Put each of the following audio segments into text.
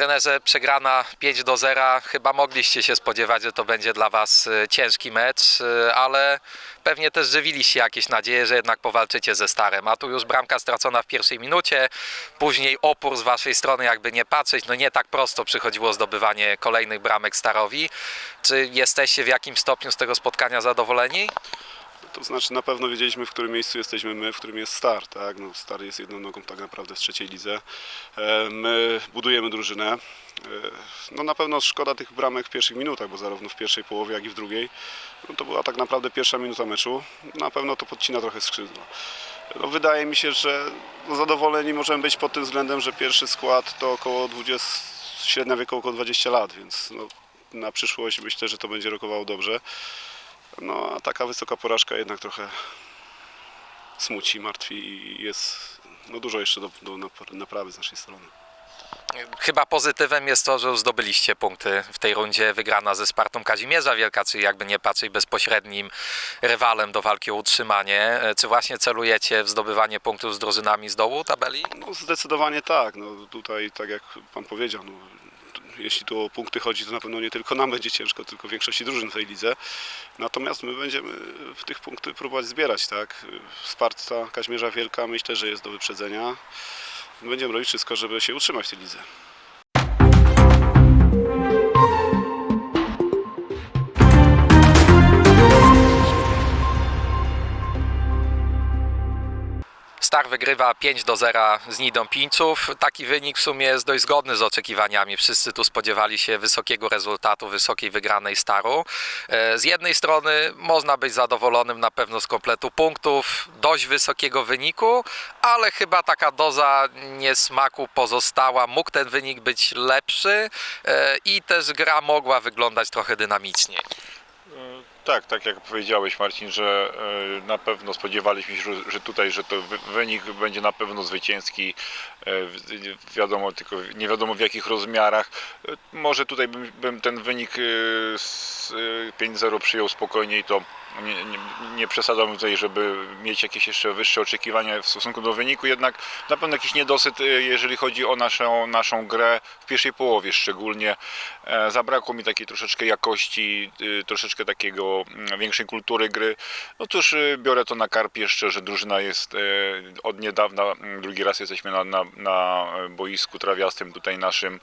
trenerze, przegrana 5 do 0. Chyba mogliście się spodziewać, że to będzie dla Was e, ciężki mecz, e, ale pewnie też żywiliście jakieś nadzieje, że jednak powalczycie ze Starem. A tu już bramka stracona w pierwszej minucie, później opór z Waszej strony, jakby nie patrzeć. No nie tak prosto przychodziło zdobywanie kolejnych bramek Starowi. Czy jesteście w jakimś stopniu z tego spotkania zadowoleni? To znaczy na pewno wiedzieliśmy, w którym miejscu jesteśmy my, w którym jest Star. Tak? No, Star jest jedną nogą tak naprawdę w trzeciej lidze. E, My budujemy drużynę. E, No na pewno szkoda tych bramek w pierwszych minutach, bo zarówno w pierwszej połowie, jak i w drugiej. No, to była tak naprawdę pierwsza minuta meczu. Na pewno to podcina trochę skrzydła. No, wydaje mi się, że zadowoleni możemy być pod tym względem, że pierwszy skład to około 20, średnia wieku około 20 lat, więc no, na przyszłość myślę, że to będzie rokowało dobrze. No a taka wysoka porażka jednak trochę smuci, martwi i jest no, dużo jeszcze do, do nap- naprawy z naszej strony. Chyba pozytywem jest to, że zdobyliście punkty w tej rundzie. Wygrana ze Spartą Kazimierza Wielka, czyli jakby nie patrzeć bezpośrednim rywalem do walki o utrzymanie. Czy właśnie celujecie w zdobywanie punktów z drużynami z dołu tabeli? No zdecydowanie tak, no tutaj tak jak Pan powiedział, no, jeśli tu o punkty chodzi, to na pewno nie tylko nam będzie ciężko, tylko większości drużyn w tej lidze. Natomiast my będziemy w tych punkty próbować zbierać, tak. Sparta Kaźmierza Wielka myślę, że jest do wyprzedzenia. Będziemy robić wszystko, żeby się utrzymać w tej lidze. Wygrywa 5 do 0 z Nidą Pińców. Taki wynik w sumie jest dość zgodny z oczekiwaniami. Wszyscy tu spodziewali się wysokiego rezultatu, wysokiej wygranej Staru. E, Z jednej strony można być zadowolonym na pewno z kompletu punktów, dość wysokiego wyniku, ale chyba taka doza niesmaku pozostała. Mógł ten wynik być lepszy e, i też gra mogła wyglądać trochę dynamiczniej. Tak, tak jak powiedziałeś Marcin, że e, na pewno spodziewaliśmy się, że- tutaj, że to wy- wynik będzie na pewno zwycięski. E, Wiadomo, tylko nie wiadomo w jakich rozmiarach. E, Może tutaj bym, bym ten wynik e, z e, 5-0 przyjął spokojniej, to nie, nie, nie przesadzam tutaj, żeby mieć jakieś jeszcze wyższe oczekiwania w stosunku do wyniku, jednak na pewno jakiś niedosyt, e, jeżeli chodzi o naszą, naszą grę w pierwszej połowie szczególnie. E, Zabrakło mi takiej troszeczkę jakości, y, troszeczkę takiego mm, większej kultury gry. No cóż, biorę to na karp jeszcze, że drużyna jest e, od niedawna, mm, drugi raz jesteśmy na, na, na boisku trawiastym tutaj naszym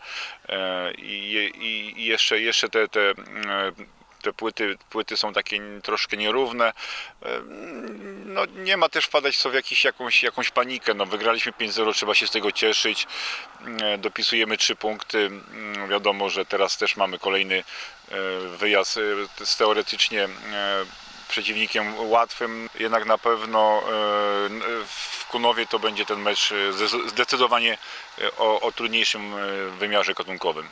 e, i, i, i jeszcze, jeszcze te, te mm, te płyty, płyty są takie troszkę nierówne. E, No, nie ma też wpadać sobie w jakiś, jakąś, jakąś panikę. No, wygraliśmy 5-0, trzeba się z tego cieszyć. E, Dopisujemy 3 punkty. Mm, Wiadomo, że teraz też mamy kolejny e, wyjazd z teoretycznie przeciwnikiem łatwym, jednak na pewno w Kunowie to będzie ten mecz zde- zdecydowanie o, o trudniejszym wymiarze gatunkowym.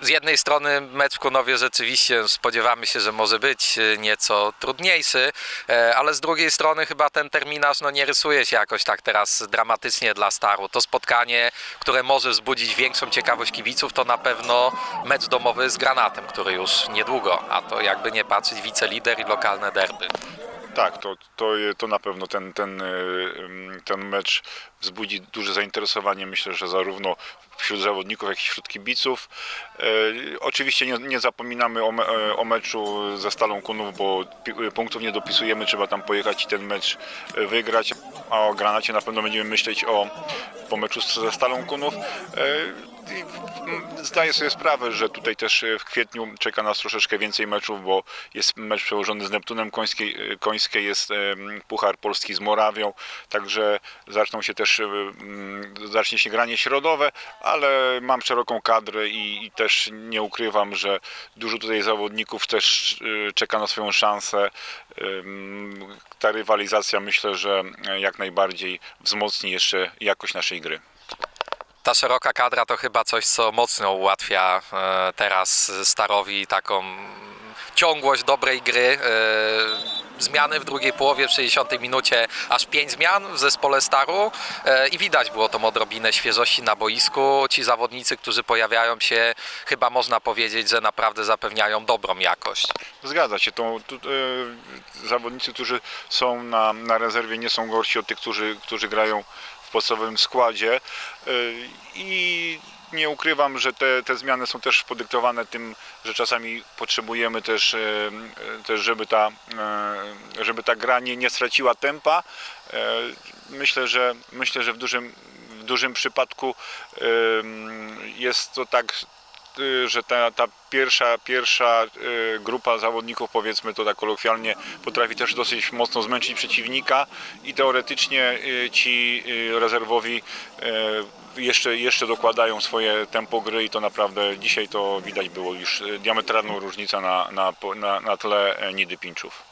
Z jednej strony mecz w Kunowie rzeczywiście spodziewamy się, że może być e, nieco trudniejszy, e, ale z drugiej strony chyba ten terminarz no, nie rysuje się jakoś tak teraz dramatycznie dla Staru. To spotkanie, które może wzbudzić większą ciekawość kibiców, to na pewno mecz domowy z Granatem, który już niedługo, a to jakby nie patrzeć wicelider i lokalne derby. Tak, to, to, to na pewno ten, ten, y, ten mecz wzbudzi duże zainteresowanie, myślę, że zarówno wśród zawodników, jak i wśród kibiców. E, Oczywiście nie, nie zapominamy o, me, e, o meczu ze Stalą Kunów, bo punktów nie dopisujemy, trzeba tam pojechać i ten mecz wygrać, a o Granacie na pewno będziemy myśleć o, po meczu ze Stalą Kunów. Zdaję sobie sprawę, że tutaj też e, w kwietniu czeka nas troszeczkę więcej meczów, bo jest mecz przełożony z Neptunem Końskiej, e, Końskie, jest em, Puchar Polski z Morawią, także zaczną się też, e, zacznie się granie środowe, ale mam szeroką kadrę i, i też nie ukrywam, że dużo tutaj zawodników też e, czeka na swoją szansę. Ta rywalizacja myślę, że e, jak najbardziej wzmocni jeszcze jakość naszej gry. Ta szeroka kadra to chyba coś, co mocno ułatwia e, teraz Starowi taką ciągłość dobrej gry. Zmiany w drugiej połowie, w 60 minucie, aż 5 zmian w zespole Staru e, i widać było tą odrobinę świeżości na boisku. Ci zawodnicy, którzy pojawiają się, chyba można powiedzieć, że naprawdę zapewniają dobrą jakość. Zgadza się. To, tu, e, zawodnicy, którzy są na, na rezerwie nie są gorsi od tych, którzy, którzy grają w podstawowym składzie e, i nie ukrywam, że te, te zmiany są też podyktowane tym, że czasami potrzebujemy też, e, e, też żeby, ta, e, żeby ta gra nie, nie straciła tempa. Myślę, że myślę, że w dużym, w dużym przypadku jest to tak, że ta, ta pierwsza, pierwsza y, grupa zawodników, powiedzmy to tak kolokwialnie, potrafi też dosyć mocno zmęczyć przeciwnika i teoretycznie y, ci y, rezerwowi y, jeszcze, jeszcze dokładają swoje tempo gry i to naprawdę dzisiaj to widać było już y, diametralną różnicę na, na, na, na tle e, Nidy Pinczów.